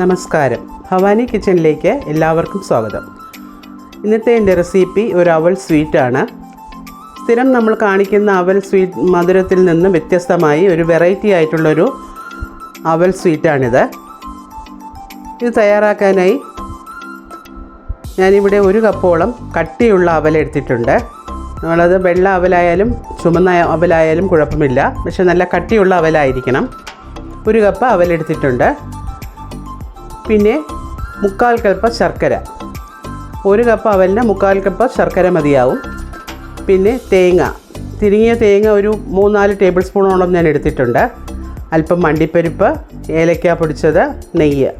നമസ്കാരം. ഭവാനി കിച്ചണിലേക്ക് എല്ലാവർക്കും സ്വാഗതം. ഇന്നത്തെ എന്റെ റെസിപ്പി ഒരു അവൽ സ്വീറ്റാണ് സ്ഥിരം നമ്മൾ കാണിക്കുന്ന അവൽ സ്വീറ്റ് മധുരത്തിൽ നിന്ന് വ്യത്യസ്തമായി ഒരു വെറൈറ്റി ആയിട്ടുള്ളൊരു അവൽ സ്വീറ്റാണിത് ഇത് തയ്യാറാക്കാനായി ഞാനിവിടെ ഒരു കപ്പോളം കട്ടിയുള്ള അവൽ എടുത്തിട്ടുണ്ട്. നമ്മളത് വെള്ള അവലായാലും ചുമന്ന അവലായാലും കുഴപ്പമില്ല. പക്ഷെ നല്ല കട്ടിയുള്ള അവലായിരിക്കണം. ഒരു കപ്പ് അവലെടുത്തിട്ടുണ്ട് പിന്നെ മുക്കാൽ കപ്പ് ശർക്കര. ഒരു കപ്പ് അവലിന് മുക്കാൽ കപ്പ് ശർക്കര മതിയാവും. പിന്നെ തേങ്ങ. തിരിങ്ങിയ തേങ്ങ ഒരു മൂന്നാൽ ടേബിൾ സ്പൂണോളം ഞാൻ എടുത്തിട്ടുണ്ട്. അല്പം മണ്ടിപ്പരിപ്പ് ഏലക്ക പൊടിച്ചത് നെയ്യ്.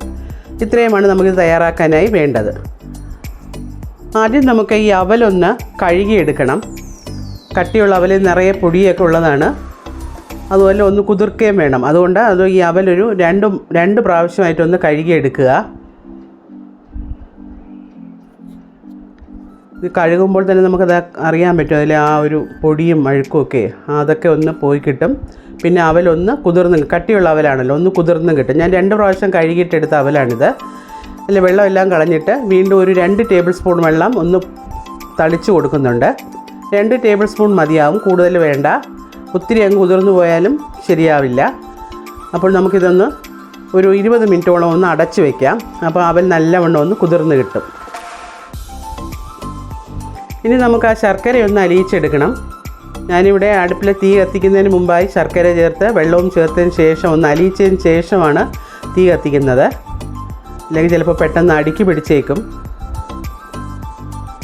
ഇത്രയുമാണ് നമുക്ക് തയ്യാറാക്കാനായി വേണ്ടത്. ആദ്യം നമുക്ക് ഈ അവലൊന്ന് കഴുകിയെടുക്കണം. കട്ടിയുള്ള അവലിൽ നിറയെ പൊടിയൊക്കെ ഉള്ളതാണ്. അതുപോലെ ഒന്ന് കുതിർക്കുകയും വേണം. അതുകൊണ്ട് അത് ഈ അവലൊരു രണ്ടും രണ്ട് പ്രാവശ്യമായിട്ടൊന്ന് കഴുകിയെടുക്കുക. ഇത് കഴുകുമ്പോൾ തന്നെ നമുക്കത് അറിയാൻ പറ്റും. അതിൽ ആ ഒരു പൊടിയും അഴുക്കും ഒക്കെ അതൊക്കെ ഒന്ന് പോയി കിട്ടും. പിന്നെ അവലൊന്ന് കുതിർന്ന് കട്ടിയുള്ള അവലാണല്ലോ ഒന്ന് കുതിർന്ന് കിട്ടും. ഞാൻ രണ്ട് പ്രാവശ്യം കഴുകിയിട്ടെടുത്ത അവലാണിത്. അതിൽ വെള്ളമെല്ലാം കളഞ്ഞിട്ട് വീണ്ടും ഒരു രണ്ട് ടേബിൾ സ്പൂൺ വെള്ളം ഒന്ന് തളിച്ച് കൊടുക്കുന്നുണ്ട്. രണ്ട് ടേബിൾ സ്പൂൺ മതിയാവും കൂടുതൽ വേണ്ട. ഒത്തിരി അങ്ങ് കുതിർന്നു പോയാലും ശരിയാവില്ല. അപ്പോൾ നമുക്കിതൊന്ന് ഒരു ഇരുപത് മിനിറ്റോളം ഒന്ന് അടച്ച് വയ്ക്കാം അപ്പോൾ അവൻ നല്ലവണ്ണം ഒന്ന് കുതിർന്ന് കിട്ടും. ഇനി നമുക്ക് ആ ശർക്കര ഒന്ന് അലിയിച്ചെടുക്കണം. ഞാനിവിടെ അടുപ്പിലെ തീ കത്തിക്കുന്നതിന് മുമ്പായി ശർക്കര ചേർത്ത് വെള്ളവും ചേർത്തതിന് ശേഷം ഒന്ന് അലിയിച്ചതിന് ശേഷമാണ് തീ കത്തിക്കുന്നത്. അല്ലെങ്കിൽ ചിലപ്പോൾ പെട്ടെന്ന് അടുക്കി പിടിച്ചേക്കും.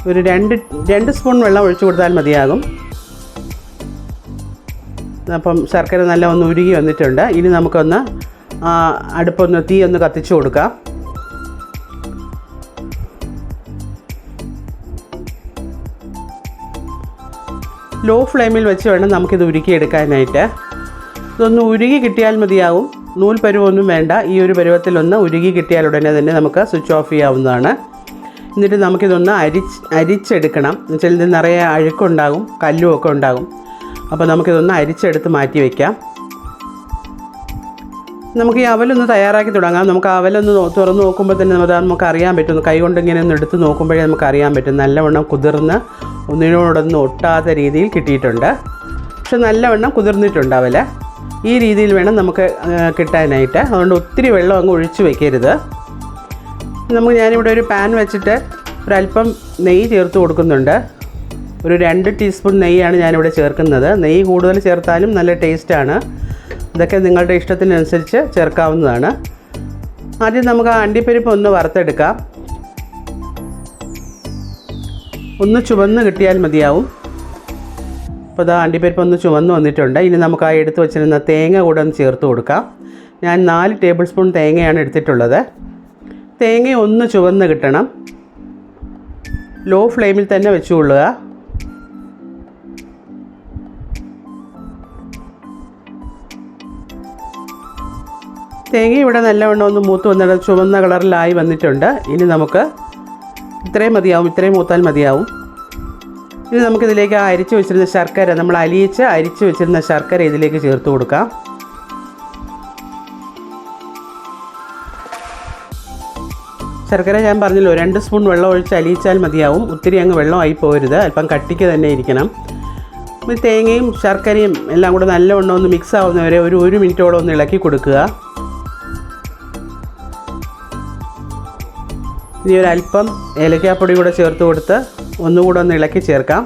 ഒരു രണ്ട് രണ്ട് സ്പൂൺ വെള്ളം ഒഴിച്ചു കൊടുത്താൽ മതിയാകും. അപ്പം ശർക്കര നല്ല ഒന്ന് ഉരുകി വന്നിട്ടുണ്ട്. ഇനി നമുക്കൊന്ന് അടുപ്പൊന്ന് തീ ഒന്ന് കത്തിച്ചു കൊടുക്കാം. ലോ ഫ്ലെയിമിൽ വെച്ച് വേണം നമുക്കിത് ഉരുക്കിയെടുക്കാനായിട്ട്. ഇതൊന്ന് ഉരുകി കിട്ടിയാൽ മതിയാവും. നൂൽ പരുവൊന്നും വേണ്ട. ഈ ഒരു പരുവത്തിലൊന്ന് ഉരുകി കിട്ടിയാൽ ഉടനെ തന്നെ നമുക്ക് സ്വിച്ച് ഓഫ് ചെയ്യാവുന്നതാണ്. എന്നിട്ട് നമുക്കിതൊന്ന് അരിച്ച് അരിച്ചെടുക്കണം. എന്നുവെച്ചാൽ ഇത് നിറയെ അഴുക്കുണ്ടാകും കല്ലും ഒക്കെ ഉണ്ടാകും. അപ്പോൾ നമുക്കിതൊന്ന് അരിച്ചെടുത്ത് മാറ്റി വയ്ക്കാം നമുക്ക് ഈ അവലൊന്ന് തയ്യാറാക്കി തുടങ്ങാം. നമുക്ക് അവലൊന്ന് തുറന്ന് നോക്കുമ്പോൾ തന്നെ നമുക്ക് നമുക്ക് അറിയാൻ പറ്റും കൈ കൊണ്ട് ഇങ്ങനെ ഒന്ന് എടുത്ത് നോക്കുമ്പോഴേ നമുക്ക് അറിയാൻ പറ്റും. നല്ലവണ്ണം കുതിർന്ന് ഒന്നിനോടൊന്നും ഒട്ടാത്ത രീതിയിൽ കിട്ടിയിട്ടുണ്ട്. പക്ഷെ നല്ലവണ്ണം കുതിർന്നിട്ടുണ്ട് അവൽ ഈ രീതിയിൽ വേണം നമുക്ക് കിട്ടാനായിട്ട്. അതുകൊണ്ട് ഒത്തിരി വെള്ളം അങ്ങ് ഒഴിച്ചു വെക്കരുത്. നമുക്ക് ഞാനിവിടെ ഒരു പാൻ വെച്ചിട്ട് ഒരല്പം നെയ്യ് ചേർത്ത് കൊടുക്കുന്നുണ്ട്. ഒരു രണ്ട് ടീസ്പൂൺ നെയ്യാണ് ഞാനിവിടെ ചേർക്കുന്നത്. നെയ്യ് കൂടുതൽ ചേർത്താലും നല്ല ടേസ്റ്റാണ്. ഇതൊക്കെ നിങ്ങളുടെ ഇഷ്ടത്തിനനുസരിച്ച് ചേർക്കാവുന്നതാണ്. ആദ്യം നമുക്ക് ആ അണ്ടിപ്പരിപ്പ് ഒന്ന് വറുത്തെടുക്കാം. ഒന്ന് ചുവന്ന് കിട്ടിയാൽ മതിയാവും. അപ്പോൾ ഇതാ അണ്ടിപ്പരിപ്പ് ഒന്ന് ചുവന്ന് വന്നിട്ടുണ്ട്. ഇനി നമുക്ക് ആ എടുത്ത് വെച്ചിരുന്ന തേങ്ങ കൂടെ ഒന്ന് ചേർത്ത് കൊടുക്കാം. ഞാൻ നാല് ടേബിൾ സ്പൂൺ തേങ്ങയാണ് എടുത്തിട്ടുള്ളത്. തേങ്ങ ഒന്ന് ചുവന്ന് കിട്ടണം. ലോ ഫ്ലെയിമിൽ തന്നെ വെച്ചുകൊള്ളുക തേങ്ങ ഇവിടെ നല്ലവണ്ണം ഒന്ന് മൂത്ത് വന്നിട്ട് ചുവന്ന കളറിലായി വന്നിട്ടുണ്ട്. ഇനി നമുക്ക് ഇത്രയും മതിയാവും ഇത്രയും മൂത്താൽ മതിയാവും. ഇനി നമുക്കിതിലേക്ക് അരിച്ച് വെച്ചിരുന്ന ശർക്കര നമ്മൾ അലിയിച്ച് അരിച്ച് വെച്ചിരുന്ന ശർക്കര ഇതിലേക്ക് ചേർത്ത് കൊടുക്കാം. ശർക്കര ഞാൻ പറഞ്ഞല്ലോ രണ്ട് സ്പൂൺ വെള്ളം ഒഴിച്ച് അലിയിച്ചാൽ മതിയാവും. ഒത്തിരി അങ്ങ് വെള്ളമായി പോരുത് അല്പം കട്ടിക്ക് തന്നെ ഇരിക്കണം. തേങ്ങയും ശർക്കരയും എല്ലാം കൂടെ നല്ലവണ്ണം ഒന്ന് മിക്സ് ആവുന്നവരെ ഒരു ഒരു മിനിറ്റോളം ഒന്ന് ഇളക്കി കൊടുക്കുക. ഇനി ഒരു അല്പം ഏലക്കാപ്പൊടി കൂടെ ചേർത്ത് കൊടുത്ത് ഒന്നുകൂടെ ഒന്ന് ഇളക്കി ചേർക്കാം.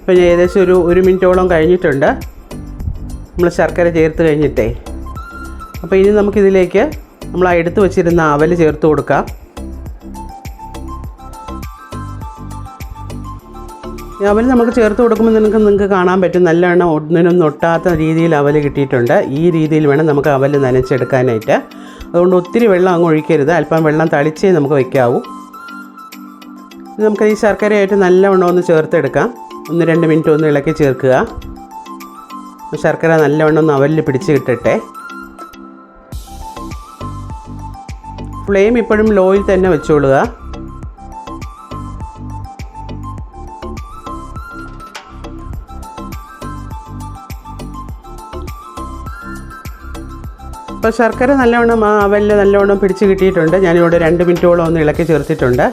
ഇപ്പം ഞാൻ ഏകദേശം ഒരു ഒരു മിനിറ്റോളം കഴിഞ്ഞിട്ടുണ്ട്. നമ്മൾ ശർക്കര ചേർത്ത് കഴിഞ്ഞിട്ടേ. അപ്പോൾ ഇനി നമുക്കിതിലേക്ക് നമ്മൾ ആ എടുത്തു വച്ചിരുന്ന അവൽ ചേർത്ത് കൊടുക്കാം. അവൽ നമുക്ക് ചേർത്ത് കൊടുക്കുമ്പോൾ നിങ്ങൾക്ക് നിങ്ങൾക്ക് കാണാൻ പറ്റും. നല്ലവണ്ണം ഒന്നിനും ഒട്ടാത്ത രീതിയിൽ അവൽ കിട്ടിയിട്ടുണ്ട്. ഈ രീതിയിൽ വേണം നമുക്ക് അവൽ നനച്ചെടുക്കാനായിട്ട്. അതുകൊണ്ട് ഒത്തിരി വെള്ളം അങ്ങ് ഒഴിക്കരുത്. അല്പം വെള്ളം തളിച്ചേ നമുക്ക് വയ്ക്കാവൂ നമുക്ക് ഈ ശർക്കരയായിട്ട് നല്ലവണ്ണം ഒന്ന് ചേർത്തെടുക്കാം. ഒന്ന് രണ്ട് മിനിറ്റ് ഒന്ന് ഇളക്കി ചേർക്കുക. ശർക്കര നല്ലവണ്ണം ഒന്ന് അവലിൽ പിടിച്ച് കിട്ടട്ടെ. ഫ്ലെയിം ഇപ്പോഴും ലോയിൽ തന്നെ വെച്ചോളുക. അപ്പോൾ ശർക്കര നല്ലവണ്ണം ആ അവലിൽ നല്ലവണ്ണം പിടിച്ച് കിട്ടിയിട്ടുണ്ട്. ഞാനിവിടെ രണ്ട് മിനിറ്റോളം ഒന്ന് ഇളക്കി ചേർത്തിട്ടുണ്ട്.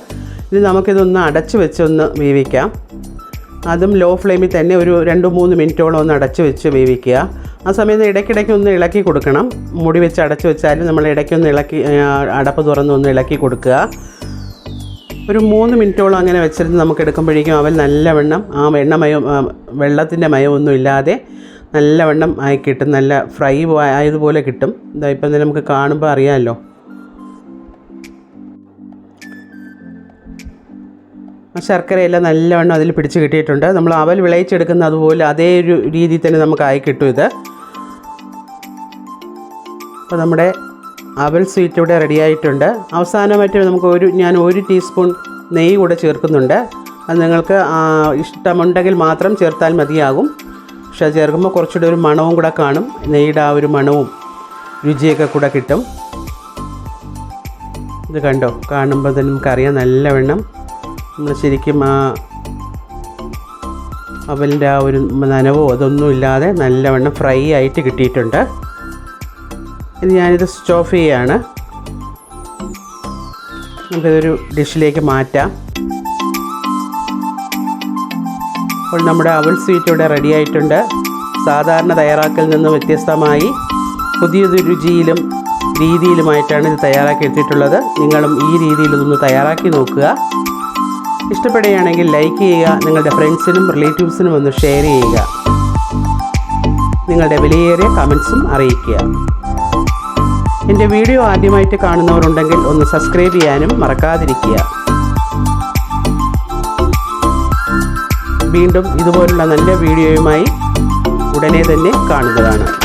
ഇനി നമുക്കിതൊന്ന് അടച്ച് വെച്ച് ഒന്ന് വേവിക്കാം. അതും ലോ ഫ്ലെയിമിൽ തന്നെ ഒരു രണ്ട് മൂന്ന് മിനിറ്റോളം ഒന്ന് അടച്ച് വെച്ച് വേവിക്കുക. ആ സമയത്ത് ഇടയ്ക്കിടയ്ക്ക് ഒന്ന് ഇളക്കി കൊടുക്കണം. മുടി വെച്ച് അടച്ച് വെച്ചാലും നമ്മൾ ഇടയ്ക്കൊന്ന് ഇളക്കി അടപ്പ് തുറന്ന് ഒന്ന് ഇളക്കി കൊടുക്കുക. ഒരു മൂന്ന് മിനിറ്റോളം അങ്ങനെ വെച്ചിരുന്ന് നമുക്ക് എടുക്കുമ്പോഴേക്കും അവൽ നല്ലവണ്ണം ആ എണ്ണമയം വെള്ളത്തിന്റെ മയമൊന്നും ഇല്ലാതെ നല്ലവണ്ണം ആയി കിട്ടും നല്ല ഫ്രൈ ആയതുപോലെ കിട്ടും. ഇതാ ഇപ്പം തന്നെ നമുക്ക് കാണുമ്പോൾ അറിയാമല്ലോ. ശർക്കരയെല്ലാം നല്ലവണ്ണം അതിൽ പിടിച്ച് കിട്ടിയിട്ടുണ്ട്. നമ്മൾ അവൽ വിളയിച്ചെടുക്കുന്ന അതുപോലെ അതേ ഒരു രീതിയിൽ തന്നെ നമുക്ക് ആയി കിട്ടും ഇത്. അപ്പോൾ നമ്മുടെ അവൽ സ്വീറ്റ് ഇവിടെ റെഡി ആയിട്ടുണ്ട്. അവസാനമായിട്ട് നമുക്ക് ഒരു ഞാൻ ഒരു ടീസ്പൂൺ നെയ്യ് കൂടെ ചേർക്കുന്നുണ്ട്. അത് നിങ്ങൾക്ക് ഇഷ്ടമുണ്ടെങ്കിൽ മാത്രം ചേർത്താൽ മതിയാകും. പക്ഷെ അത് ചേർക്കുമ്പോൾ കുറച്ചുകൂടെ ഒരു മണവും കൂടെ കാണും. നെയ്യുടെ ആ ഒരു മണവും രുചിയൊക്കെ കൂടെ കിട്ടും. ഇത് കണ്ടോ? കാണുമ്പോൾ തന്നെ നമുക്കറിയാം നല്ലവണ്ണം. നമ്മൾ ശരിക്കും ആ അവലിന്റെ ആ ഒരു നനവോ അതൊന്നും ഇല്ലാതെ നല്ലവണ്ണം ഫ്രൈ ആയിട്ട് കിട്ടിയിട്ടുണ്ട്. ഇനി ഞാനിത് സ്വിച്ച് ഓഫ് ചെയ്യാണ്. നമുക്കിതൊരു ഡിഷിലേക്ക് മാറ്റാം. അപ്പോൾ നമ്മുടെ അവൽ സ്വീറ്റ് ഇവിടെ റെഡി ആയിട്ടുണ്ട് സാധാരണ തയ്യാറാക്കൽ നിന്ന് വ്യത്യസ്തമായി പുതിയൊരു രുചിയിലും രീതിയിലുമായിട്ടാണ് ഇത് തയ്യാറാക്കി എടുത്തിട്ടുള്ളത്. നിങ്ങളും ഈ രീതിയിൽ ഇതൊന്ന് തയ്യാറാക്കി നോക്കുക. ഇഷ്ടപ്പെടുകയാണെങ്കിൽ ലൈക്ക് ചെയ്യുക നിങ്ങളുടെ ഫ്രണ്ട്സിനും റിലേറ്റീവ്സിനും ഒന്ന് ഷെയർ ചെയ്യുക. നിങ്ങളുടെ വിലയേറിയ കമൻസും അറിയിക്കുക. എന്റെ വീഡിയോ ആദ്യമായിട്ട് കാണുന്നവരുണ്ടെങ്കിൽ ഒന്ന് സബ്സ്ക്രൈബ് ചെയ്യാനും മറക്കാതിരിക്കുക. വീണ്ടും ഇതുപോലുള്ള നല്ല വീഡിയോയുമായി ഉടനെ തന്നെ കാണുന്നതാണ്.